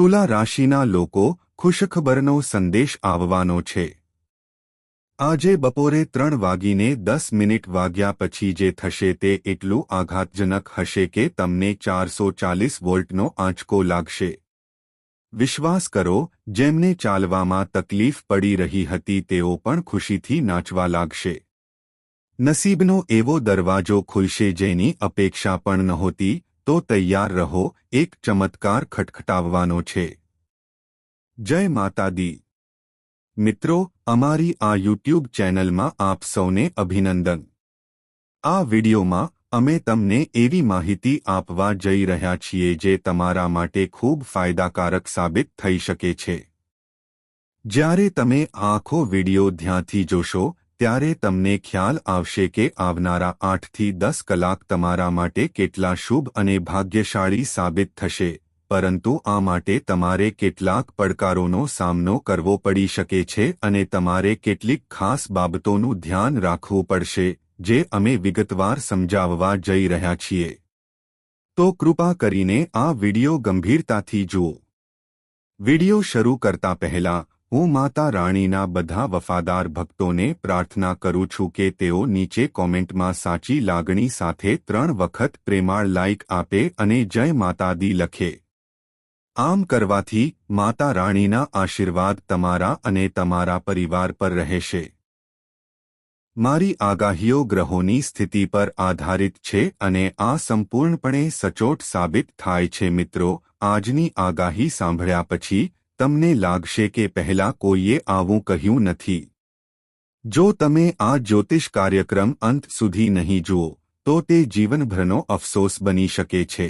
તુલા રાશિના લોકો ખુશખબરનો સંદેશ આવવાનો છે. આજે બપોરે ત્રણ વાગીને દસ મિનિટ વાગ્યા પછી જે થશે તે એટલું આઘાતજનક હશે કે તમને ચારસો ચાલીસ વોલ્ટનો આંચકો લાગશે. વિશ્વાસ કરો, જેમને ચાલવામાં તકલીફ પડી રહી હતી તેઓ પણ ખુશીથી નાચવા લાગશે. નસીબનો એવો દરવાજો ખુલશે જેની અપેક્ષા પણ નહોતી તો તૈયાર રહો, એક ચમત્કાર ખટખટાવવાનો છે. જય માતાદી મિત્રો, અમારી આ યુટ્યુબ ચેનલમાં આપ સૌને અભિનંદન. આ વિડિયોમાં અમે તમને એવી માહિતી આપવા જઈ રહ્યા છીએ જે તમારા માટે ખૂબ ફાયદાકારક સાબિત થઈ શકે છે. જ્યારે તમે આખો વિડિયો ધ્યાનથી જોશો ત્યારે તમને ખ્યાલ આવશે કે આવનારા આઠથી દસ કલાક તમારા માટે કેટલા શુભ અને ભાગ્યશાળી સાબિત થશે, પરંતુ આ માટે તમારે કેટલાક પડકારોનો સામનો કરવો પડી શકે છે અને તમારે કેટલીક ખાસ બાબતોનું ધ્યાન રાખવું પડશે, જે અમે વિગતવાર સમજાવવા જઈ રહ્યા છીએ. તો કૃપા કરીને આ વિડિયો ગંભીરતાથી જુઓ. વિડિયો શરૂ કરતા પહેલા હું માતા રાણીના બધા વફાદાર ભક્તોને પ્રાર્થના કરું છું કે તેઓ નીચે કોમેન્ટમાં સાચી લાગણી સાથે ત્રણ વખત પ્રેમાળ લાઇક આપે અને જય માતાદી લખે. આમ કરવાથી માતા રાણીના આશીર્વાદ તમારા અને તમારા પરિવાર પર રહેશે. મારી આગાહીઓ ગ્રહોની સ્થિતિ પર આધારિત છે અને આ સંપૂર્ણપણે સચોટ સાબિત થાય છે મિત્રો, આજની આગાહી સાંભળ્યા પછી તમને લાગશે કે પહેલા કોઈએ આવું કહ્યું નથી. જો તમે આ જ્યોતિષ કાર્યક્રમ અંત સુધી નહીં જુઓ, તો તે જીવનભરનો અફસોસ બની શકે છે.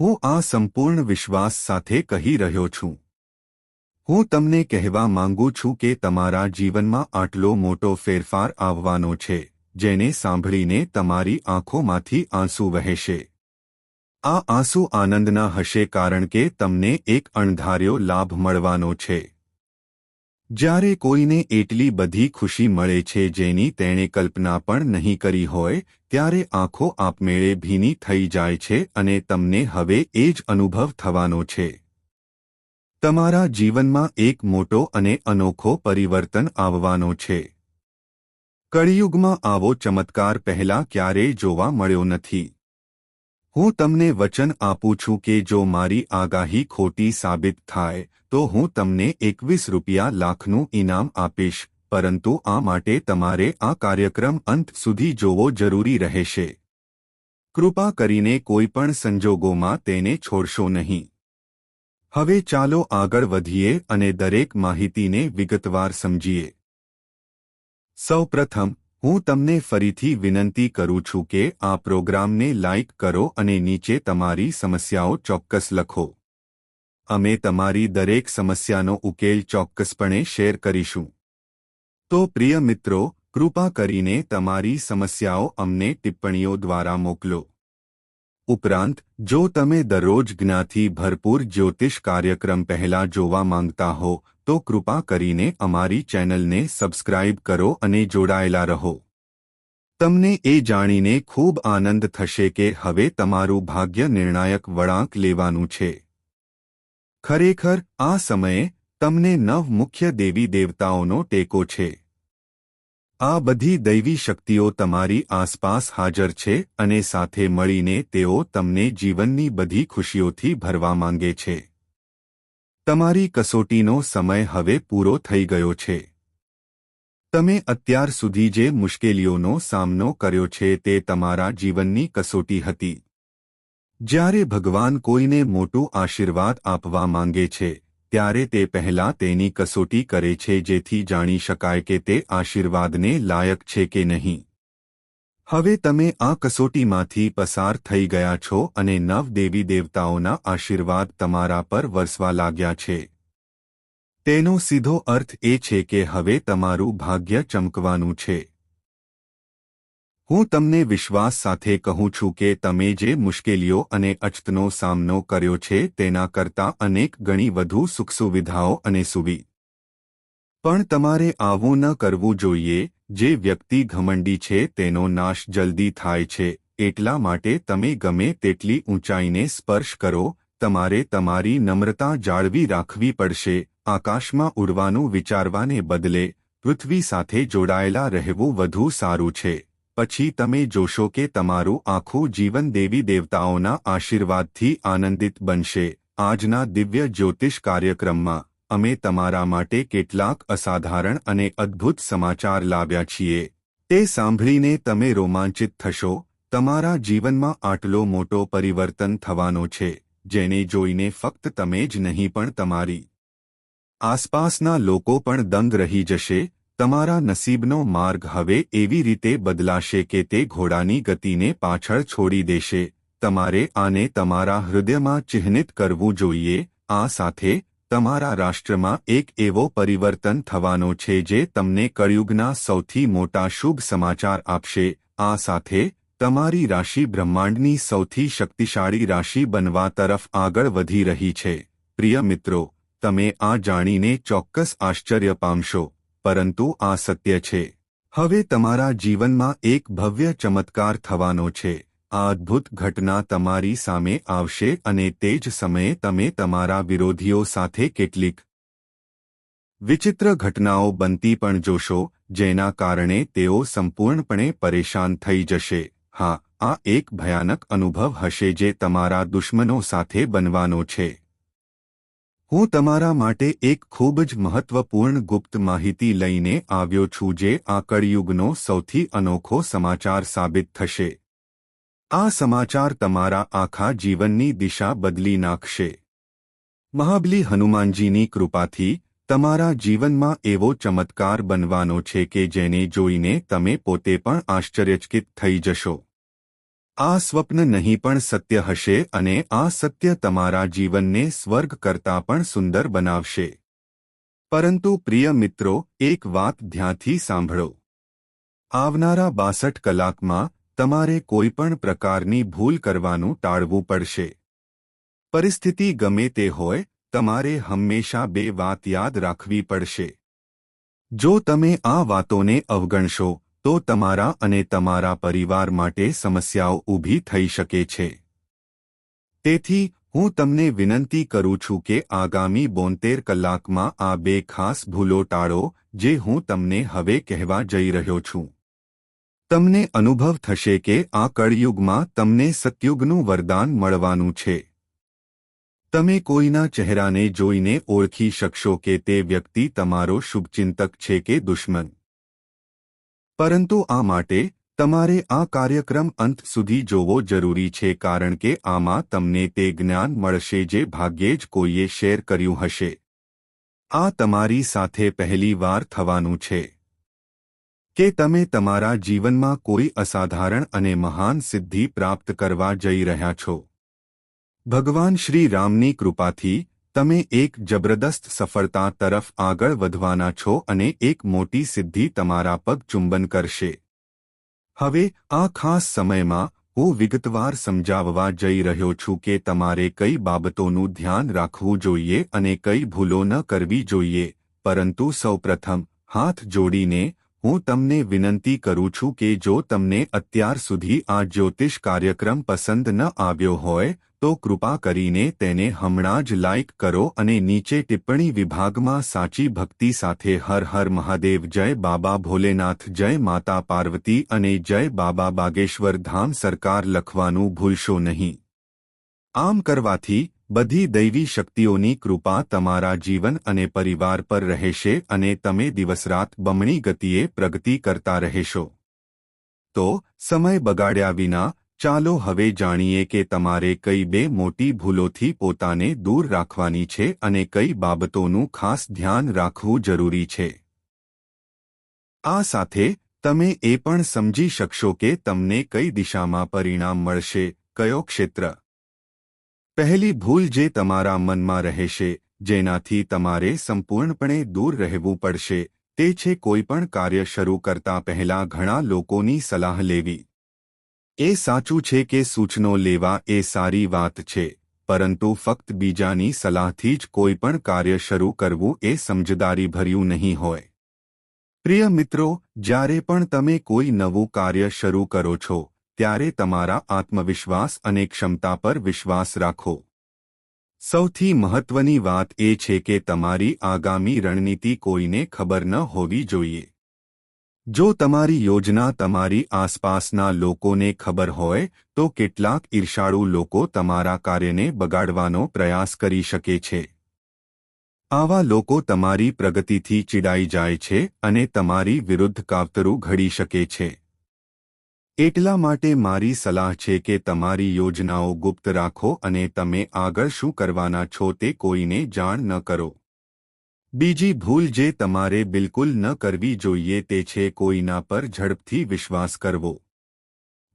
હું આ સંપૂર્ણ વિશ્વાસ સાથે કહી રહ્યો છું. હું તમને કહેવા માંગુ છું કે તમારા જીવનમાં આટલો મોટો ફેરફાર આવવાનો છે, જેને સાંભળીને તમારી આંખોમાંથી આંસુ વહેશે. આ આંસુ આનંદના હશે કારણ કે તમને એક અણધાર્યો લાભ મળવાનો છે. જ્યારે કોઈને એટલી બધી ખુશી મળે છે જેની તેણે કલ્પના પણ નહીં કરી હોય, ત્યારે આંખો આપમેળે ભીની થઈ જાય છે અને તમને હવે એ જ અનુભવ થવાનો છે. તમારા જીવનમાં એક મોટો અને અનોખો પરિવર્તન આવવાનો છે. કળિયુગમાં આવો ચમત્કાર પહેલા ક્યારેય જોવા મળ્યો નથી. હું તમને વચન આપું છું કે જો મારી આગાહી ખોટી સાબિત થાય, તો હું તમને એકવીસ રૂપિયા લાખનું ઇનામ આપીશ, પરંતુ આ માટે તમારે આ કાર્યક્રમ અંત સુધી જોવો જરૂરી રહેશે. કૃપા કરીને કોઈપણ સંજોગોમાં તેને છોડશો નહીં. હવે ચાલો આગળ વધીએ અને દરેક માહિતીને વિગતવાર સમજીએ. સૌપ્રથમ હું તમને ફરીથી વિનંતી કરું છું કે આ પ્રોગ્રામને લાઇક કરો અને નીચે તમારી સમસ્યાઓ ચોક્કસ લખો. અમે તમારી દરેક સમસ્યાનો ઉકેલ ચોક્કસપણે શેર કરીશું. તો પ્રિય મિત્રો, કૃપા કરીને તમારી સમસ્યાઓ અમને ટિપ્પણીઓ દ્વારા મોકલો. ઉપરાંત, જો તમે દરરોજ જ્ઞાથી ભરપૂર જ્યોતિષ કાર્યક્રમ પહેલા જોવા માંગતા હો તો કૃપા કરીને અમારી ચેનલને સબસ્ક્રાઇબ કરો અને જોડાયેલા રહો. તમને એ જાણીને ખૂબ આનંદ થશે કે હવે તમારું ભાગ્ય નિર્ણાયક વળાંક લેવાનું છે. ખરેખર, આ સમયે તમને નવ મુખ્ય દેવી દેવતાઓનો ટેકો છે. આ બધી દૈવી શક્તિઓ તમારી આસપાસ હાજર છે અને સાથે મળીને તેઓ તમને જીવનની બધી ખુશીઓથી ભરવા માંગે છે. તમારી કસોટીનો સમય હવે પૂરો થઈ ગયો છે. તમે અત્યાર સુધી જે મુશ્કેલીઓનો સામનો કર્યો છે તે તમારા જીવનની કસોટી હતી. જ્યારે ભગવાન કોઈને મોટું આશીર્વાદ આપવા માંગે છે, ત્યારે તે પહેલા તેની કસોટી કરે છે જેથી જાણી શકાય કે તે આશીર્વાદને લાયક છે કે નહીં. હવે તમે આ કસોટીમાંથી પસાર થઈ ગયા છો અને નવ દેવી દેવતાઓના આશીર્વાદ તમારા પર વરસવા લાગ્યા છે. તેનો સીધો અર્થ એ છે કે હવે તમારું ભાગ્ય ચમકવાનું છે. હું તમને વિશ્વાસ સાથે કહું છું કે તમે જે મુશ્કેલીઓ અને અચતનો સામનો કર્યો છે તેના કરતાં અનેક ગણી વધુ સુખસુવિધાઓ અને સુવિ પણ તમારે આવું ન કરવું જોઈએ, જે વ્યક્તિ ઘમંડી છે તેનો નાશ જલ્દી થાય છે, એટલા માટે તમે ગમે તેટલી ઊંચાઈને સ્પર્શ કરો, તમારે તમારી નમ્રતા જાળવી રાખવી પડશે, આકાશમાં ઉડવાનું વિચારવાને બદલે, પૃથ્વી સાથે જોડાયેલા રહેવું વધુ સારું છે, પછી તમે જોશો કે તમારું આખું જીવન દેવી દેવતાઓના આશીર્વાદથી આનંદિત બનશે, આજના દિવ્ય જ્યોતિષ કાર્યક્રમમાં. અમે તમારા માટે કેટલાક અસાધારણ અને અદ્ભુત સમાચાર લાવ્યા છીએ. તે સાંભળીને તમે રોમાંચિત થશો. તમારા જીવનમાં આટલો મોટો પરિવર્તન થવાનો છે, જેને જોઈને ફક્ત તમે જ નહીં પણ તમારી આસપાસના લોકો પણ દંગ રહી જશે. તમારા નસીબનો માર્ગ હવે એવી રીતે બદલાશે કે તે ઘોડાની ગતિને પાછળ છોડી દેશે. તમારે આને તમારા હૃદયમાં ચિહ્નિત કરવું જોઈએ. આ સાથે તમારા રાષ્ટ્રમાં એક એવો પરિવર્તન થવાનો છે જે તમને કળિયુગના સૌથી મોટા શુભ સમાચાર આપશે. આ સાથે, તમારી રાશિ બ્રહ્માંડની સૌથી શક્તિશાળી રાશિ બનવા તરફ આગળ વધી રહી છે. પ્રિય મિત્રો, તમે આ જાણીને ચોક્કસ આશ્ચર્ય પામશો, પરંતુ આ સત્ય છે. હવે તમારા જીવનમાં એક ભવ્ય ચમત્કાર થવાનો છે. અદ્ભુત ઘટના તમારી સામે આવશે અને તે જ સમયે તમે તમારા વિરોધીઓ સાથે કેટલીક વિચિત્ર ઘટનાઓ બનતી પણ જોશો, જેના કારણે તેઓ સંપૂર્ણપણે પરેશાન થઈ જશે. હા, આ એક ભયાનક અનુભવ હશે જે તમારા દુશ્મનો સાથે બનવાનો છે. હું તમારા માટે એક ખૂબ જ મહત્વપૂર્ણ ગુપ્ત માહિતી લઈને આવ્યો છું જે આ કળિયુગનો સૌથી અનોખો સમાચાર સાબિત થશે. આ સમાચાર તમારા આખા જીવનની દિશા બદલી નાખશે. મહાબલી હનુમાનજીની કૃપાથી તમારા જીવનમાં એવો ચમત્કાર બનવાનો છે કે જેને જોઈને તમે પોતે પણ આશ્ચર્યચકિત થઈ જશો. આ સ્વપ્ન નહીં પણ સત્ય હશે અને આ સત્ય તમારા જીવનને સ્વર્ગ કરતાં પણ સુંદર બનાવશે. પરંતુ પ્રિય મિત્રો, એક વાત ધ્યાનથી સાંભળો. આવનારા બાસઠ કલાકમાં તમારે કોઈપણ પ્રકારની ભૂલ કરવાનું ટાળવું પડશે. પરિસ્થિતિ ગમે તે હોય, તમારે હંમેશા બે વાત યાદ રાખવી પડશે. જો તમે આ વાતોને અવગણશો, તો તમારા અને તમારા પરિવાર માટે સમસ્યાઓ ઊભી થઈ શકે છે. તેથી, હું તમને વિનંતી કરું છું કે આગામી બોતેર કલાકમાં આ બે ખાસ ભૂલો ટાળો, જે હું તમને હવે કહેવા જઈ રહ્યો છું. તમને અનુભવ થશે કે આ કળયુગમાં તમને સતયુગનું વરદાન મળવાનું છે. તમે કોઈના ચહેરાને જોઈને ઓળખી શકશો કે તે વ્યક્તિ તમારો શુભચિંતક છે કે દુશ્મન. પરંતુ આ માટે તમારે આ કાર્યક્રમ અંત સુધી જોવો જરૂરી છે કારણ કે આમાં તમને તે જ્ઞાન મળશે જે ભાગ્યે જ કોઈએ શેર કર્યું હશે. આ તમારી સાથે પહેલી વાર થવાનું છે. કે તમે તમારા જીવનમાં કોઈ અસાધારણ અને મહાન સિદ્ધિ પ્રાપ્ત કરવા જઈ રહ્યા છો. ભગવાન શ્રી રામની કૃપાથી તમે એક જબરદસ્ત સફળતા તરફ આગળ વધવાના છો અને એક મોટી સિદ્ધિ તમારા પગ ચુંબન કરશે. હવે આ ખાસ સમયમાં હું વિગતવાર સમજાવવા જઈ રહ્યો છું કે તમારે કઈ બાબતોનું ધ્યાન રાખવું જોઈએ અને કઈ ભૂલો ન કરવી જોઈએ, પરંતુ સૌપ્રથમ હાથ જોડીને હું તમને વિનંતી કરું છું કે જો તમને અત્યાર સુધી આ જ્યોતિષ કાર્યક્રમ પસંદ ન આવ્યો હોય, તો કૃપા કરીને તેને હમણાં જ લાઇક કરો અને નીચે ટિપ્પણી વિભાગમાં સાચી ભક્તિ સાથે હર હર મહાદેવ, જય બાબા ભોલેનાથ, જય માતા પાર્વતી અને જય બાબા બાગેશ્વર ધામ સરકાર લખવાનું ભૂલશો નહીં. આમ કરવાથી બધી દૈવી શક્તિઓની કૃપા તમારા જીવન અને પરિવાર પર રહેશે અને તમે દિવસરાત બમણી ગતિએ પ્રગતિ કરતા રહેશો. તો, સમય બગાડ્યા વિના, ચાલો હવે જાણીએ કે તમારે કઈ બે મોટી ભૂલોથી પોતાને દૂર રાખવાની છે અને કઈ બાબતોનું ખાસ ધ્યાન રાખવું જરૂરી છે. આ સાથે, તમે એ પણ સમજી શકશો કે તમને કઈ દિશામાં પરિણામ મળશે, કયો ક્ષેત્ર. પહેલી ભૂલ જે તમારા મનમાં રહેશે, જેનાથી તમારે સંપૂર્ણપણે દૂર રહેવું પડશે, તે છે કોઈપણ કાર્ય શરૂ કરતા પહેલા ઘણા લોકોની સલાહ લેવી. એ સાચું છે કે સૂચનો લેવા એ સારી વાત છે, પરંતુ ફક્ત બીજાની સલાહથી જ કોઈપણ કાર્ય શરૂ કરવું એ સમજદારીભર્યું નહીં હોય. પ્રિય મિત્રો, જ્યારે પણ તમે કોઈ નવું કાર્ય શરૂ કરો છો ત્યારે તમારા આત્મવિશ્વાસ અને ક્ષમતા પર વિશ્વાસ રાખો. સૌથી મહત્વની વાત એ છે કે તમારી આગામી રણનીતિ કોઈને ખબર ન હોવી જોઈએ. જો તમારી યોજના તમારી આસપાસના લોકોને ખબર હોય, તો કેટલાક ઈર્ષાળુ લોકો તમારા કાર્યને બગાડવાનો પ્રયાસ કરી શકે છે. આવા લોકો તમારી પ્રગતિથી ચીડાઈ જાય છે અને તમારી વિરુદ્ધ કાવતરું ઘડી શકે છે. એટલા માટે મારી સલાહ છે કે તમારી યોજનાઓ ગુપ્ત રાખો અને તમે આગળ શું કરવાના છો તે કોઈને જાણ ન કરો. બીજી ભૂલ જે તમારે બિલકુલ ન કરવી જોઈએ તે છે કોઈના પર ઝડપથી વિશ્વાસ કરવો.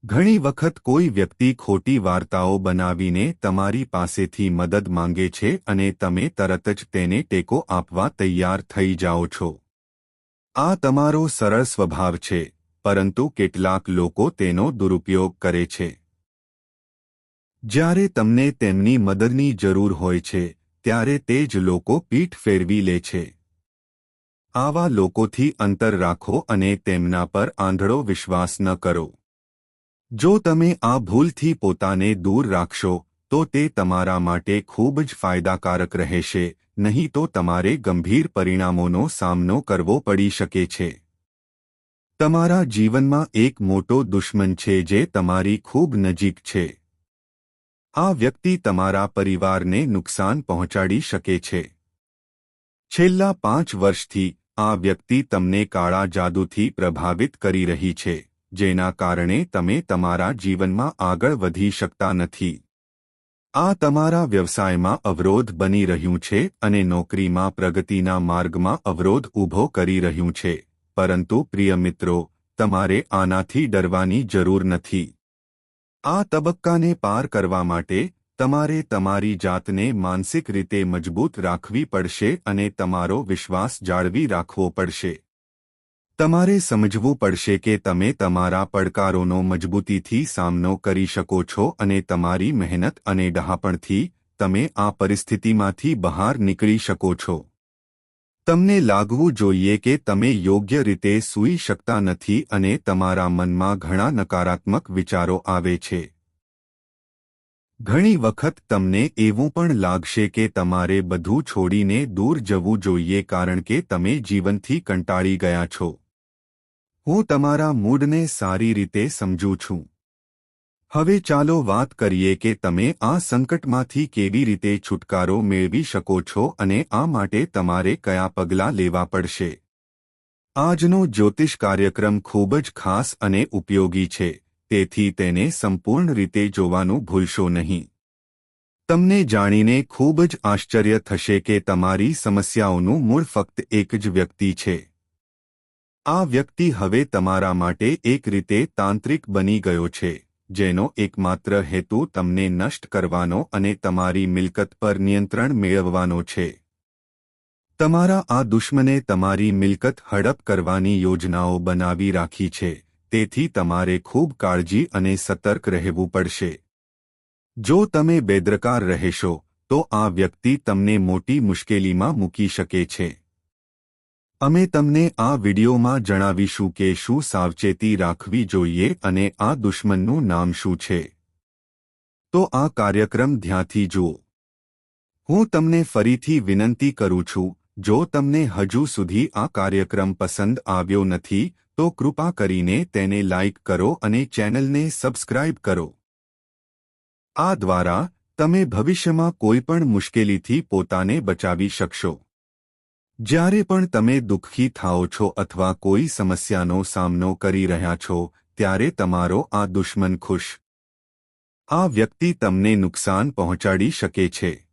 ઘણી વખત કોઈ વ્યક્તિ ખોટી વાર્તાઓ બનાવીને તમારી પાસેથી મદદ માંગે છે અને તમે તરત જ તેને ટેકો આપવા તૈયાર થઈ જાઓ છો. આ તમારો સરળ સ્વભાવ છે. પરંતુ કેટલાક લોકો તેનો દુરુપયોગ કરે છે. જ્યારે તમને તેમની મદદની જરૂર હોય છે, ત્યારે તે જ લોકો પીઠ ફેરવી લે છે. આવા લોકોથી અંતર રાખો અને તેમના પર આંધળો વિશ્વાસ ન કરો. જો તમે આ ભૂલથી પોતાને દૂર રાખશો, તો તે તમારા માટે ખૂબ જ ફાયદાકારક રહેશે, નહીં તો તમારે ગંભીર પરિણામોનો સામનો કરવો પડી શકે છે. તમારા જીવનમાં એક મોટો દુશ્મન છે જે તમારી ખૂબ નજીક છે. આ વ્યક્તિ તમારા પરિવારને નુકસાન પહોંચાડી શકે છે. છેલ્લા પાંચ વર્ષથી આ વ્યક્તિ તમને કાળા જાદુથી પ્રભાવિત કરી રહી છે, જેના કારણે તમે તમારા જીવનમાં આગળ વધી શકતા નથી. આ તમારા વ્યવસાયમાં અવરોધ બની રહ્યું છે અને નોકરીમાં પ્રગતિના માર્ગમાં અવરોધ ઊભો કરી રહ્યું છે. પરંતુ પ્રિય મિત્રો, તમારે આનાથી ડરવાની જરૂર નથી. આ તબક્કાને પાર કરવા માટે તમારે તમારી જાતને માનસિક રીતે મજબૂત રાખવી પડશે અને તમારો વિશ્વાસ જાળવી રાખવો પડશે. તમારે સમજવું પડશે કે તમે તમારા પડકારોનો મજબૂતીથી સામનો કરી શકો છો અને તમારી મહેનત અને ડહાપણથી તમે આ પરિસ્થિતિમાંથી બહાર નીકળી શકો છો. તમને લાગવું જોઈએ કે તમે યોગ્ય રીતે સૂઈ શકતા નથી અને તમારા મનમાં ઘણા નકારાત્મક વિચારો આવે છે. ઘણી વખત તમને એવું પણ લાગશે કે તમારે બધું છોડીને દૂર જવું જોઈએ કારણ કે તમે જીવનથી કંટાળી ગયા છો. હું તમારા મૂડને સારી રીતે સમજું છું. હવે ચાલો વાત કરીએ કે તમે આ સંકટમાંથી કેવી રીતે છુટકારો મેળવી શકો છો અને આ માટે તમારે કયા પગલાં લેવા પડશે? આજનો જ્યોતિષ કાર્યક્રમ ખૂબ જ ખાસ અને ઉપયોગી છે, તેથી તેને સંપૂર્ણ રીતે જોવાનું ભૂલશો નહીં. તમને જાણીને ખૂબ જ આશ્ચર્ય થશે કે તમારી સમસ્યાઓનું મૂળ ફક્ત એક જ વ્યક્તિ છે. આ વ્યક્તિ હવે તમારા માટે એક રીતે તાંત્રિક બની ગયો છે. જેનો એકમાત્ર હેતુ તમને નષ્ટ કરવાનો અને તમારી મિલકત પર નિયંત્રણ મેળવવાનો છે. તમારા આ દુશ્મને તમારી મિલકત હડપ કરવાની યોજનાઓ બનાવી રાખી છે, તેથી તમારે ખૂબ કાળજી અને સતર્ક રહેવું પડશે. જો તમે બેદરકાર રહેશો, તો આ વ્યક્તિ તમને મોટી મુશ્કેલીમાં મૂકી શકે છે. અમે તમને આ વિડીયોમાં જણાવીશું કે શું સાવચેતી રાખવી જોઈએ અને આ દુશ્મનનું નામ શું છે. તો આ કાર્યક્રમ ધ્યાનથી જુઓ. હું તમને ફરીથી વિનંતી કરું છું, જો તમને હજુ સુધી આ કાર્યક્રમ પસંદ આવ્યો નથી, તો કૃપા કરીને તેને લાઇક કરો અને ચેનલને સબસ્ક્રાઇબ કરો. આ દ્વારા તમે ભવિષ્યમાં કોઈપણ મુશ્કેલીથી પોતાને બચાવી શકશો. જ્યારે પણ તમે દુઃખી થાઓ છો અથવા કોઈ સમસ્યાનો સામનો કરી રહ્યા છો, ત્યારે તમારો આ દુશ્મન ખુશ. આ વ્યક્તિ તમને નુકસાન પહોંચાડી શકે છે.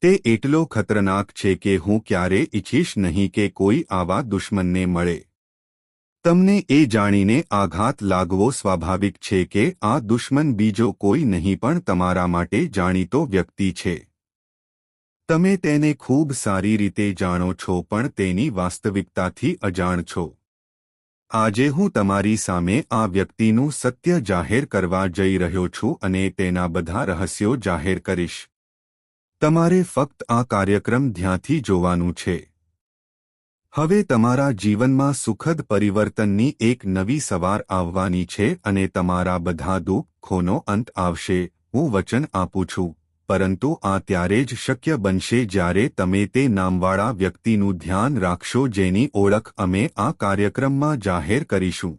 તે એટલો ખતરનાક છે કે હું ક્યારે ઈચ્છીશ નહીં કે કોઈ આવા દુશ્મનને મળે. તમને એ જાણીને આઘાત લાગવો સ્વાભાવિક છે કે આ દુશ્મન બીજો કોઈ નહીં પણ તમારા માટે જાણીતો વ્યક્તિ છે. તમે તેને ખૂબ સારી રીતે જાણો છો પણ તેની વાસ્તવિકતાથી અજાણ છો. આજે હું તમારી સામે આ વ્યક્તિનું સત્ય જાહેર કરવા જઈ રહ્યો છું અને તેના બધા રહસ્યો જાહેર કરીશ. તમારે ફક્ત આ કાર્યક્રમ ધ્યાનથી જોવાનું છે. હવે તમારા જીવનમાં સુખદ પરિવર્તનની એક નવી સવાર આવવાની છે અને તમારા બધા દુઃખોનો અંત આવશે, હું વચન આપું છું. પરંતુ આ ત્યારે જ શક્ય બનશે જ્યારે તમે તે નામવાળા વ્યક્તિનું ધ્યાન રાખશો જેની ઓળખ અમે આ કાર્યક્રમમાં જાહેર કરીશું.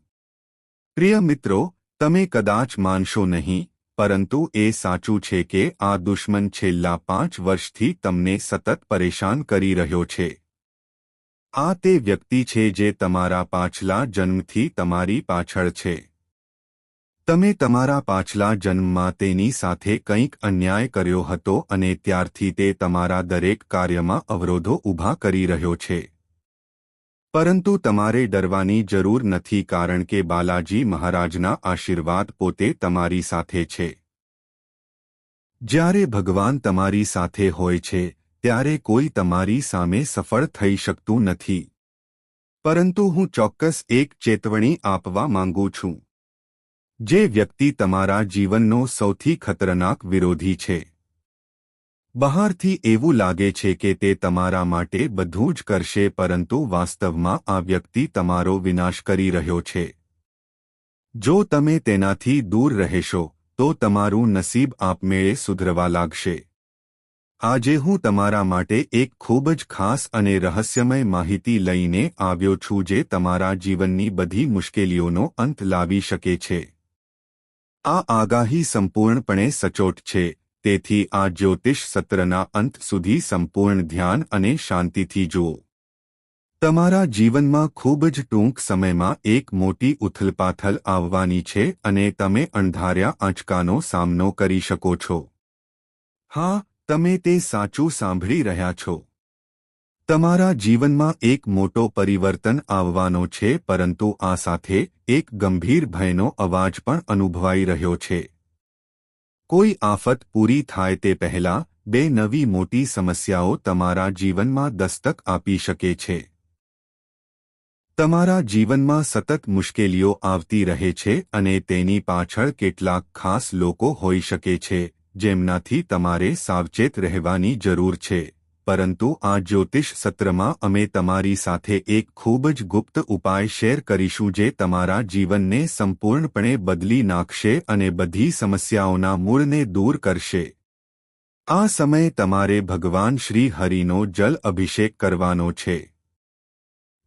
પ્રિય મિત્રો, તમે કદાચ માનશો નહીં, પરંતુ એ સાચું છે કે આ દુશ્મન છેલ્લા પાંચ વર્ષથી તમને સતત પરેશાન કરી રહ્યો છે. આ તે વ્યક્તિ છે જે તમારા પાછલા જન્મથી તમારી પાછળ છે. તમે તમારા પાછલા જન્મમાં તેની સાથે કંઈક અન્યાય કર્યો હતો અને ત્યારથી તે તમારા દરેક કાર્યમાં અવરોધો ઊભા કરી રહ્યો છે. પરંતુ તમારે ડરવાની જરૂર નથી કારણ કે બાલાજી મહારાજના આશીર્વાદ પોતે તમારી સાથે છે. જ્યારે ભગવાન તમારી સાથે હોય છે, ત્યારે કોઈ તમારી સામે સફળ થઈ શકતું નથી. પરંતુ હું ચોક્કસ એક ચેતવણી આપવા માંગુ છું. જે વ્યક્તિ તમારા જીવનનો સૌથી ખતરનાક વિરોધી છે. બહારથી એવું લાગે છે કે તે તમારા માટે બધું જ કરશે પરંતુ વાસ્તવમાં આ વ્યક્તિ તમારો વિનાશ કરી રહ્યો છે. જો તમે તેનાથી દૂર રહેશો, તો તમારું નસીબ આપમેળે સુધરવા લાગશે. આજે હું તમારા માટે એક ખૂબ જ ખાસ અને રહસ્યમય માહિતી લઈને આવ્યો છું જે તમારા જીવનની બધી મુશ્કેલીઓનો અંત લાવી શકે છે. આ આગાહી સંપૂર્ણપણે સચોટ છે, તેથી આ જ્યોતિષ સત્રના અંત સુધી સંપૂર્ણ ધ્યાન અને શાંતિથી જુઓ. તમારા જીવનમાં ખૂબ જ ટૂંક સમયમાં એક મોટી ઉથલપાથલ આવવાની છે અને તમે અણધાર્યા આંચકાનો સામનો કરી શકો છો. હા, તમે તે સાચું સાંભળી રહ્યા છો. તમારા જીવનમાં એક મોટો પરિવર્તન આવવાનો છે, પરંતુ આ સાથે એક ગંભીર ભયનો અવાજ પણ અનુભવાઈ રહ્યો છે. કોઈ આફત પૂરી થાય તે પહેલા, બે નવી મોટી સમસ્યાઓ તમારા જીવનમાં દસ્તક આપી શકે છે. તમારા જીવનમાં સતત મુશ્કેલીઓ આવતી રહે છે અને તેની પાછળ કેટલાક ખાસ લોકો હોઈ શકે છે, જેમનાથી તમારે સાવચેત રહેવાની જરૂર છે. પરંતુ આ જ્યોતિષ સત્રમાં અમે તમારી સાથે એક ખૂબ જ ગુપ્ત ઉપાય શેર કરીશું જે તમારા જીવનને સંપૂર્ણપણે બદલી નાખશે અને બધી સમસ્યાઓના મૂળને દૂર કરશે. આ સમયે તમારે ભગવાન શ્રી હરિનો જલ અભિષેક કરવાનો છે.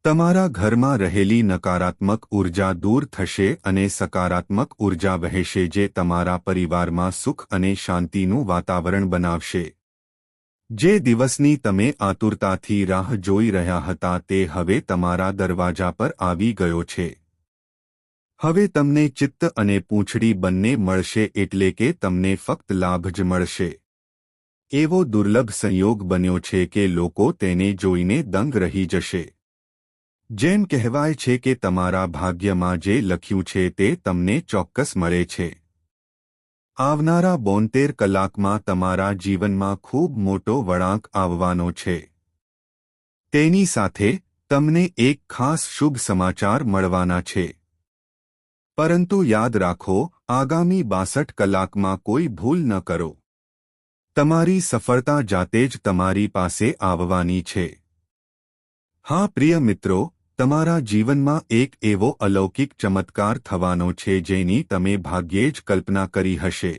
તમારા ઘરમાં રહેલી નકારાત્મક ઊર્જા દૂર થશે અને સકારાત્મક ઊર્જા વહેશે જે તમારા પરિવારમાં સુખ અને શાંતિનું વાતાવરણ બનાવશે. જે દિવસની તમે આતુરતાથી રાહ જોઈ રહ્યા હતા તે હવે તમારા દરવાજા પર આવી ગયો છે. હવે તમને ચિત્ત અને પૂંછડી બંને મળશે એટલે કે તમને ફક્ત લાભ જ મળશે. એવો દુર્લભ સંયોગ બન્યો છે કે લોકો તેને જોઈને દંગ રહી જશે. જેમ કહેવાય છે કે તમારા ભાગ્યમાં જે લખ્યું છે તે તમને ચોક્કસ મળે છે. આવનારા બોતેર કલાકમાં તમારા જીવનમાં ખૂબ મોટો વળાંક આવવાનો છે. તેની સાથે તમને એક ખાસ શુભ સમાચાર મળવાના છે. પરંતુ યાદ રાખો, આગામી બાસઠ કલાકમાં કોઈ ભૂલ ન કરો. તમારી સફળતા જાતે જ તમારી પાસે આવવાની છે. હા, પ્રિય મિત્રો તમારા જીવનમાં એક એવો અલૌકિક ચમત્કાર થવાનો છે જેની તમે ભાગ્યે જ કલ્પના કરી હશે.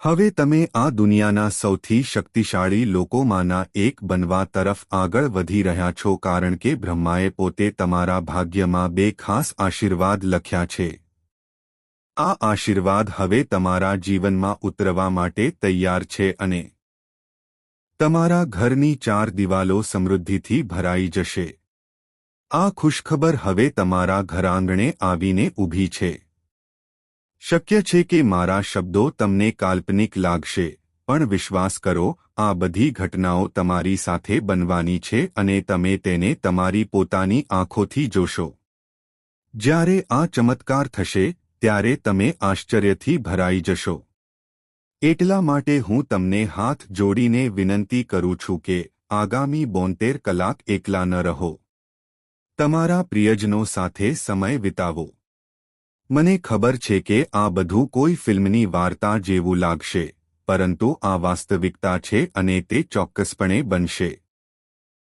હવે તમે આ દુનિયાના સૌથી શક્તિશાળી લોકોમાંના એક બનવા તરફ આગળ વધી રહ્યા છો કારણ કે બ્રહ્માએ પોતે તમારા ભાગ્યમાં બે ખાસ આશીર્વાદ લખ્યા છે. આ આશીર્વાદ હવે તમારા જીવનમાં ઉતરવા માટે તૈયાર છે અને તમારા ઘરની ચાર દિવાલો સમૃદ્ધિથી ભરાઈ જશે. આ ખુશખબર હવે તમારા ઘરાંગણે આવીને ઊભી છે. શક્ય છે કે મારા શબ્દો તમને કાલ્પનિક લાગશે, પણ વિશ્વાસ કરો, આ બધી ઘટનાઓ તમારી સાથે બનવાની છે અને તમે તેને તમારી પોતાની આંખોથી જોશો. જ્યારે આ ચમત્કાર થશે, ત્યારે તમે આશ્ચર્યથી ભરાઈ જશો. એટલા માટે હું તમને હાથ જોડીને વિનંતી કરું છું કે આગામી બોતેર કલાક એકલા ન રહો. તમારા પ્રિયજનો સાથે સમય વિતાવો. મને ખબર છે કે આ બધું કોઈ ફિલ્મની વાર્તા જેવું લાગશે, પરંતુ આ વાસ્તવિકતા છે અને તે ચોક્કસપણે બનશે.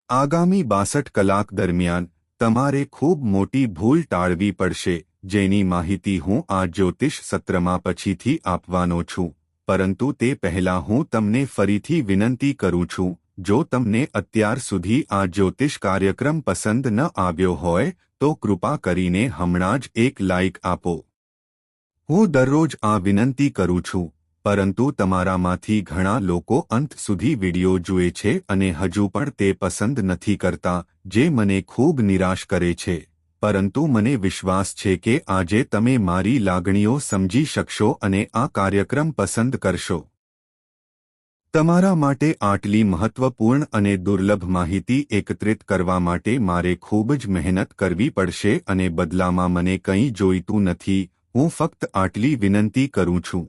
આગામી બાસઠ કલાક દરમિયાન, તમારે ખૂબ મોટી ભૂલ ટાળવી પડશે, જેની માહિતી હું આ જ્યોતિષ સત્રમાં પછીથી આપવાનો છું, પરંતુ તે પહેલાં હું તમને ફરીથી વિનંતી કરું છું જો તમને અત્યાર સુધી આ જ્યોતિષ કાર્યક્રમ પસંદ ન આવ્યો હોય, તો કૃપા કરીને હમણાં જ એક લાઇક આપો. હું દરરોજ આ વિનંતી કરું છું, પરંતુ તમારામાંથી ઘણા લોકો અંત સુધી વિડિયો જુએ છે અને હજુ પણ તે પસંદ નથી કરતા, જે મને ખૂબ નિરાશ કરે છે. પરંતુ મને વિશ્વાસ છે કે આજે તમે મારી લાગણીઓ સમજી શકશો અને આ કાર્યક્રમ પસંદ કરશો. તમારા માટે આટલી મહત્વપૂર્ણ અને દુર્લભ માહિતી એકત્રિત કરવા માટે મારે ખૂબ જ મહેનત કરવી પડશે અને બદલામાં મને કંઈ જોઈતું નથી. હું ફક્ત આટલી વિનંતી કરું છું.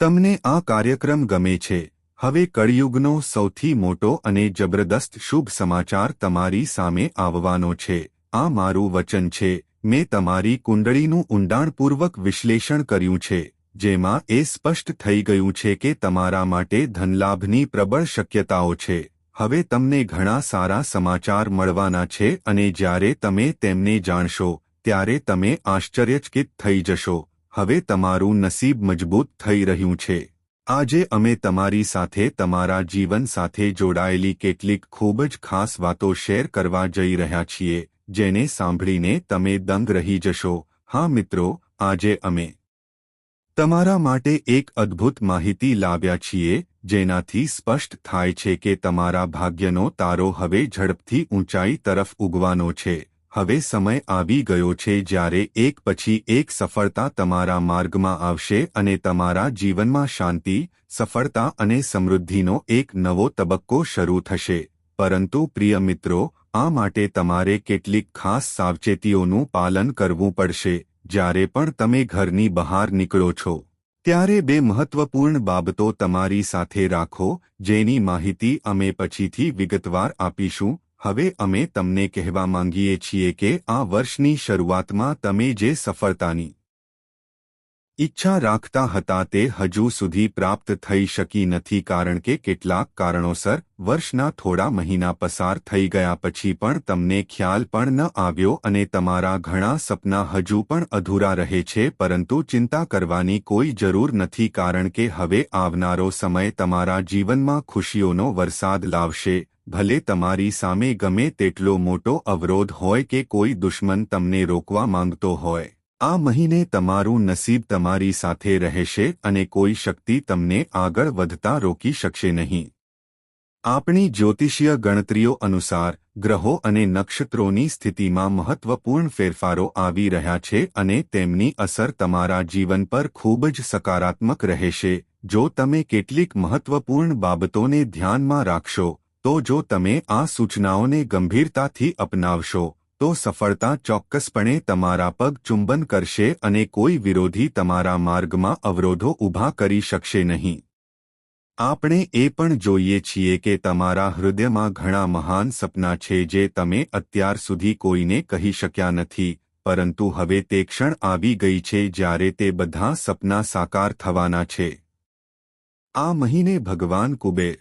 તમને આ કાર્યક્રમ ગમે છે. હવે કળિયુગનો સૌથી મોટો અને જબરદસ્ત શુભ સમાચાર તમારી સામે આવવાનો છે. આ મારું વચન છે. મેં તમારી કુંડળીનું ઊંડાણપૂર્વક વિશ્લેષણ કર્યું છે. જેમાં એ સ્પષ્ટ થઈ ગયું છે કે તમારા માટે ધનલાભની પ્રબળ શક્યતાઓ છે. હવે તમને ઘણા સારા સમાચાર મળવાના છે અને જ્યારે તમે તેમને જાણશો, ત્યારે તમે આશ્ચર્યચકિત થઈ જશો. હવે તમારું નસીબ મજબૂત થઈ રહ્યું છે. આજે અમે તમારી સાથે તમારા જીવન સાથે જોડાયેલી કેટલીક ખૂબ જ ખાસ વાતો શેર કરવા જઈ રહ્યા છીએ, જેને સાંભળીને તમે દંગ રહી જશો. હા મિત્રો, આજે અમે તમારા માટે એક અદ્ભુત માહિતી લાવ્યા છીએ, જેનાથી સ્પષ્ટ થાય છે કે તમારા ભાગ્યનો તારો હવે ઝડપથી ઊંચાઈ તરફ ઉગવાનો છે. હવે સમય આવી ગયો છે જ્યારે એક પછી એક સફળતા તમારા માર્ગમાં આવશે અને તમારા જીવનમાં શાંતિ, સફળતા અને સમૃદ્ધિનો એક નવો તબક્કો શરૂ થશે. પરંતુ પ્રિય મિત્રો, આ માટે તમારે કેટલીક ખાસ સાવચેતીઓનું પાલન કરવું પડશે. જ્યારે પણ તમે ઘરની બહાર નીકળો છો, ત્યારે બે મહત્વપૂર્ણ બાબતો તમારી સાથે રાખો, જેની માહિતી અમે પછીથી વિગતવાર આપીશું. હવે અમે તમને કહેવા માંગીએ છીએ કે આ વર્ષની શરૂઆતમાં તમે જે સફળતાની ઈચ્છા રાખતા હતા તે હજુ સુધી પ્રાપ્ત થઈ શકી નથી કારણ કે કેટલાક કારણોસર વર્ષના થોડા મહિના પસાર થઈ ગયા પછી પણ તમને ખ્યાલ પણ ન આવ્યો અને તમારા ઘણા સપના હજુ પણ અધૂરા રહે છે પરંતુ ચિંતા કરવાની કોઈ જરૂર નથી કારણ કે હવે આવનારો સમય તમારા જીવનમાં ખુશીઓનો વરસાદ લાવશે. ભલે તમારી સામે ગમે તેટલો મોટો અવરોધ હોય કે કોઈ દુશ્મન તમને રોકવા માંગતો હોય. આ મહિને તમારું નસીબ તમારી સાથે રહેશે અને કોઈ શક્તિ તમને આગળ વધતા રોકી શકશે નહીં. આપણી જ્યોતિષીય ગણતરીઓ અનુસાર, ગ્રહો અને નક્ષત્રોની સ્થિતિમાં મહત્વપૂર્ણ ફેરફારો આવી રહ્યા છે અને તેમની અસર તમારા જીવન પર ખૂબ જ સકારાત્મક રહેશે. જો તમે કેટલીક મહત્વપૂર્ણ બાબતોને ધ્યાનમાં રાખશો, તો જો તમે આ સૂચનાઓને ગંભીરતાથી અપનાવશો તો સફળતા ચોક્કસપણે તમારા પગ ચુંબન કરશે અને કોઈ વિરોધી તમારા માર્ગમાં અવરોધો ઊભા કરી શકશે નહીં. આપણે એ પણ જોઈએ છીએ કે તમારા હૃદયમાં ઘણા મહાન સપના છે જે તમે અત્યાર સુધી કોઈને કહી શક્યા નથી, પરંતુ હવે તે ક્ષણ આવી ગઈ છે જ્યારે તે બધા સપના સાકાર થવાના છે. આ મહિને ભગવાન કુબેર